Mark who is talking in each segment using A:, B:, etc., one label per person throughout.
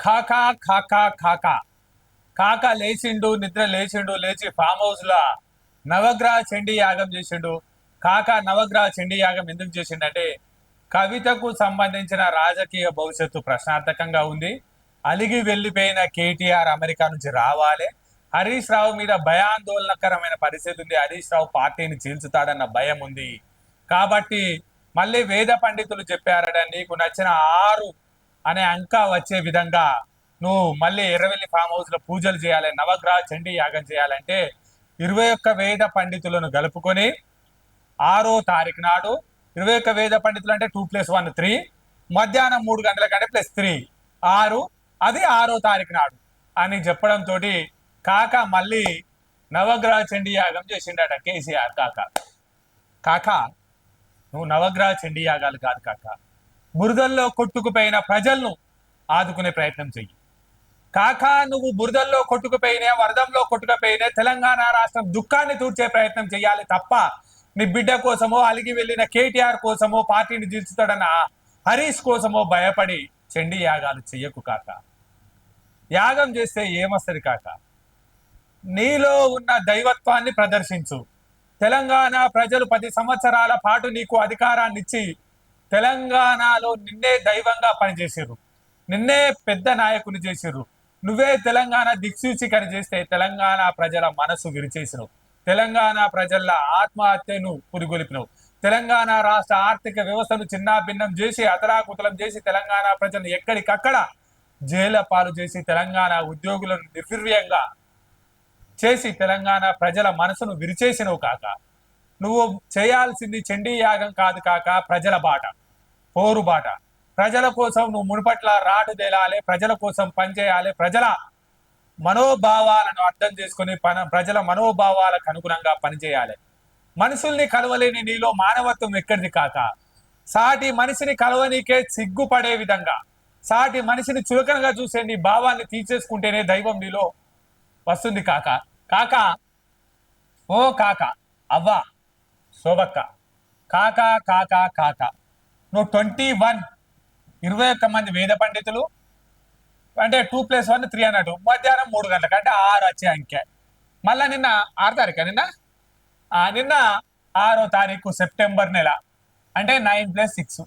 A: కాకా కాకా కాకా. కాక లేచిండు నిద్ర లేచిండు లేచి ఫామ్ హౌస్లో నవగ్రహ చండీ యాగం చేసిండు. కాక నవగ్రహ చండీ యాగం ఎందుకు చేసిండంటే కవితకు సంబంధించిన రాజకీయ భవిష్యత్తు ప్రశ్నార్థకంగా ఉంది. అలిగి వెళ్ళిపోయిన కేటీఆర్ అమెరికా నుంచి రావాలి. హరీష్ రావు మీద భయాందోళనకరమైన పరిస్థితి ఉంది. హరీష్ రావు పార్టీని చీల్చుతాడన్న భయం ఉంది. కాబట్టి మళ్ళీ వేద పండితులు చెప్పారట నీకు నచ్చిన ఆరు అనే అంక వచ్చే విధంగా నువ్వు మళ్ళీ ఎర్రవెల్లి ఫామ్ హౌస్లో పూజలు చేయాలి నవగ్రహ చండీ యాగం చేయాలంటే ఇరవై ఒక్క వేద పండితులను గలుపుకొని ఆరో తారీఖు నాడు ఇరవై ఒక్క వేద పండితులు అంటే టూ ప్లస్ వన్ త్రీ మధ్యాహ్నం మూడు గంటల కంటే ప్లస్ త్రీ ఆరు అది ఆరో తారీఖు నాడు అని చెప్పడంతో కాక మళ్ళీ నవగ్రహ చండీ యాగం చేసిండట కేసీఆర్ కాక. కాక నువ్వు నవగ్రహ చండీ యాగాలు కాదు కాక. బురదల్లో కొట్టుకుపోయిన ప్రజలను ఆదుకునే ప్రయత్నం చెయ్యి. కాక నువ్వు బురదల్లో కొట్టుకుపోయినా వరదంలో కొట్టుకుపోయినా తెలంగాణ రాష్ట్రం దుఃఖాన్ని తూర్చే ప్రయత్నం చేయాలి తప్ప నీ బిడ్డ కోసమో అలిగి వెళ్ళిన కేటీఆర్ కోసమో పార్టీని దిల్చుతాడన్న హరీష్ కోసమో భయపడి చండీ యాగాలు చెయ్యకు కాక. యాగం చేస్తే ఏమొస్తుంది కాక? నీలో ఉన్న దైవత్వాన్ని ప్రదర్శించు. తెలంగాణ ప్రజలు పది సంవత్సరాల పాటు నీకు అధికారాన్ని ఇచ్చి తెలంగాణలో నిన్నే దైవంగా పనిచేసారు నిన్నే పెద్ద నాయకుని చేసారు నువ్వే తెలంగాణ దిక్సూచికని చేస్తే తెలంగాణ ప్రజల మనసు విరిచేసినావు. తెలంగాణ ప్రజల ఆత్మహత్యను పురిగొలిపినవు. తెలంగాణ రాష్ట్ర ఆర్థిక వ్యవస్థను చిన్నాభిన్నం చేసి అతలాకుతలం చేసి తెలంగాణ ప్రజలను ఎక్కడికక్కడ జైల పాలు చేసి తెలంగాణ ఉద్యోగులను నిర్వీర్యంగా చేసి తెలంగాణ ప్రజల మనసును విరిచేసినవు కాక నువ్వు చేయాల్సింది చండీ యాగం కాదు కాక ప్రజల బాట పోరు బాట. ప్రజల కోసం నువ్వు మునుపట్ల రాటు తేలాలి ప్రజల కోసం పనిచేయాలి ప్రజల మనోభావాలను అర్థం చేసుకుని పన ప్రజల మనోభావాలకు అనుగుణంగా పనిచేయాలి మనుషుల్ని కలవలేని నీలో మానవత్వం ఎక్కడిది కాక? సాటి మనిషిని కలవనీకే సిగ్గుపడే విధంగా సాటి మనిషిని చులకనగా చూసే నీ భావాన్ని తీసేసుకుంటేనే దైవం నీలో వస్తుంది కాక. కాక ఓ కాక అవ్వ శోభక్క కాక కాక కాక. నువ్వు ట్వంటీ వన్. ఇరవై ఒక్క మంది వేద పండితులు. అంటే టూ ప్లస్ వన్ త్రీ అన్నట్టు. మధ్యాహ్నం మూడు గంటలకు అంటే ఆరు వచ్చే అంకె. మళ్ళా నిన్న ఆరు తారీఖు నిన్న? ఆ, నిన్న ఆరో తారీఖు సెప్టెంబర్ నెల. అంటే nine plus six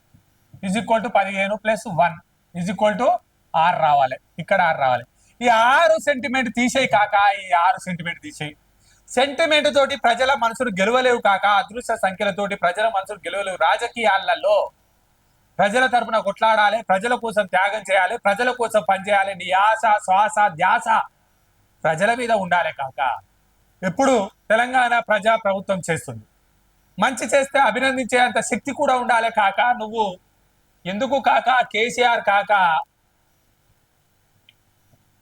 A: is equal to పదిహేను plus one is equal to ఆరు రావాలి. ఇక్కడ ఆరు రావాలి. ఈ ఆరు సెంటిమెంట్ తీసేయి కాక ఈ ఆరు సెంటిమెంట్ తీసేయి. సెంటిమెంట్ తోటి ప్రజల మనసును గెలవలేవు కాక అదృశ్య సంఖ్యలతోటి ప్రజల మనసును గెలవలేవు. రాజకీయాలలో ప్రజల తరపున కొట్లాడాలి ప్రజల కోసం త్యాగం చేయాలి ప్రజల కోసం పనిచేయాలి నీ ఆశ శ్వాస ధ్యాస ప్రజల మీద ఉండాలి కాక. ఎప్పుడు తెలంగాణ ప్రజా ప్రభుత్వం చేస్తుంది. మంచి చేస్తే అభినందించే అంత శక్తి కూడా ఉండాలి కాక నువ్వు ఎందుకు కాక కేసీఆర్ కాక?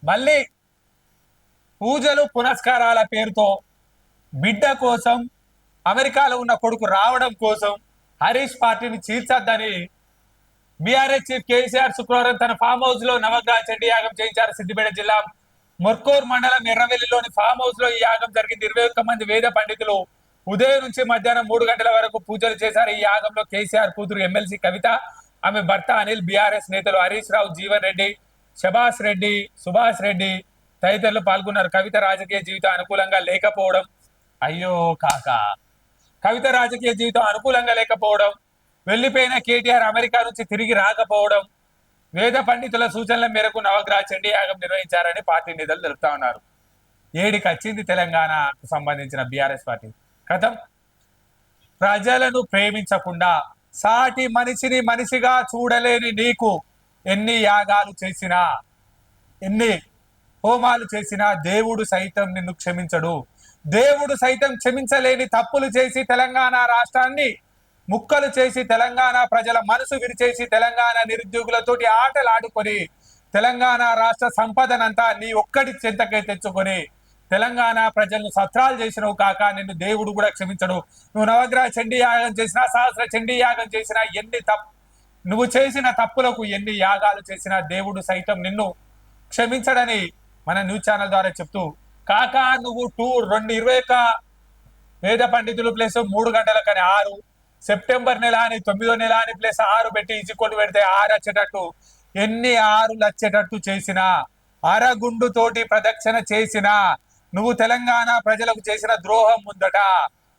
A: మళ్ళీ పూజలు పునస్కారాల పేరుతో బిడ్డ కోసం అమెరికాలో ఉన్న కొడుకు రావడం కోసం హరీష్ పార్టీని చీల్చొద్దని బీఆర్ఎస్ చీఫ్ కేసీఆర్ శుక్రవారం తన ఫామ్ హౌస్లో నవగ్రహ చండీ యాగం చేయించారు సిద్దిపేట జిల్లా మొర్కూర్ మండలం ఎర్రవెల్లిలోని ఫామ్ హౌస్లో ఈ యాగం జరిగింది. ఇరవై ఒక్క మంది వేద పండితులు ఉదయం నుంచి మధ్యాహ్నం మూడు గంటల వరకు పూజలు చేశారు. ఈ యాగంలో కేసీఆర్ కూతురు ఎమ్మెల్సీ కవిత ఆమె భర్త అనిల్ బీఆర్ఎస్ నేతలు హరీష్ రావు జీవన్ రెడ్డి శభాష్ రెడ్డి సుభాష్ రెడ్డి తదితరులు పాల్గొన్నారు. కవిత రాజకీయ జీవితం అనుకూలంగా లేకపోవడం అయ్యో కాక. కవిత రాజకీయ జీవితం అనుకూలంగా లేకపోవడం వెళ్ళిపోయిన కేటీఆర్ అమెరికా నుంచి తిరిగి రాకపోవడం వేద పండితుల సూచనల మేరకు నవగ్రహ చండీ యాగం నిర్వహించారని పార్టీ నేతలు తెలుపుతా ఉన్నారు. ఏడికి వచ్చింది తెలంగాణకు సంబంధించిన బీఆర్ఎస్ పార్టీ. కథం? ప్రజలను ప్రేమించకుండా సాటి మనిషిని మనిషిగా చూడలేని నీకు ఎన్ని యాగాలు చేసినా ఎన్ని హోమాలు చేసినా దేవుడు సైతం నిన్ను క్షమించడు. దేవుడు సైతం క్షమించలేని తప్పులు చేసి తెలంగాణ రాష్ట్రాన్ని ముక్కలు చేసి తెలంగాణ ప్రజల మనసు విరిచేసి తెలంగాణ నిరుద్యోగులతోటి ఆటలు ఆడుకొని తెలంగాణ రాష్ట్ర సంపదనంతా నీ ఒక్కడి చెంతకే తెచ్చుకొని తెలంగాణ ప్రజలను సత్రాలు చేసినవు కాక నిన్ను దేవుడు కూడా క్షమించడు. నువ్వు నవగ్రహ చండీ యాగం చేసినా సహస్ర చండీ యాగం చేసినా ఎన్ని తప్పు నువ్వు చేసిన తప్పులకు ఎన్ని యాగాలు చేసినా దేవుడు సైతం నిన్ను క్షమించడని మన న్యూస్ ఛానల్ ద్వారా చెప్తూ కాక నువ్వు టూ రెండు ఇరవై ఒక్క వేద పండితులు ప్లస్ మూడు గంటల కానీ ఆరు. సెప్టెంబర్ నెల అని తొమ్మిదో నెల అని ప్లస్ ఆరు పెట్టి ఇచ్చుకొని పెడితే ఆరు వచ్చేటట్టు. ఎన్ని ఆరులు వచ్చేటట్టు చేసినా అరగుండు తోటి ప్రదక్షిణ చేసినా నువ్వు తెలంగాణ ప్రజలకు చేసిన ద్రోహం ముందట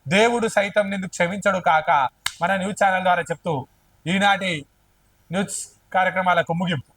A: దేవుడు సైతం నిన్ను క్షమించడు కాక. మన న్యూస్ ఛానల్ ద్వారా చెప్తూ ఈనాటి న్యూస్ కార్యక్రమాలకు ముగింపు.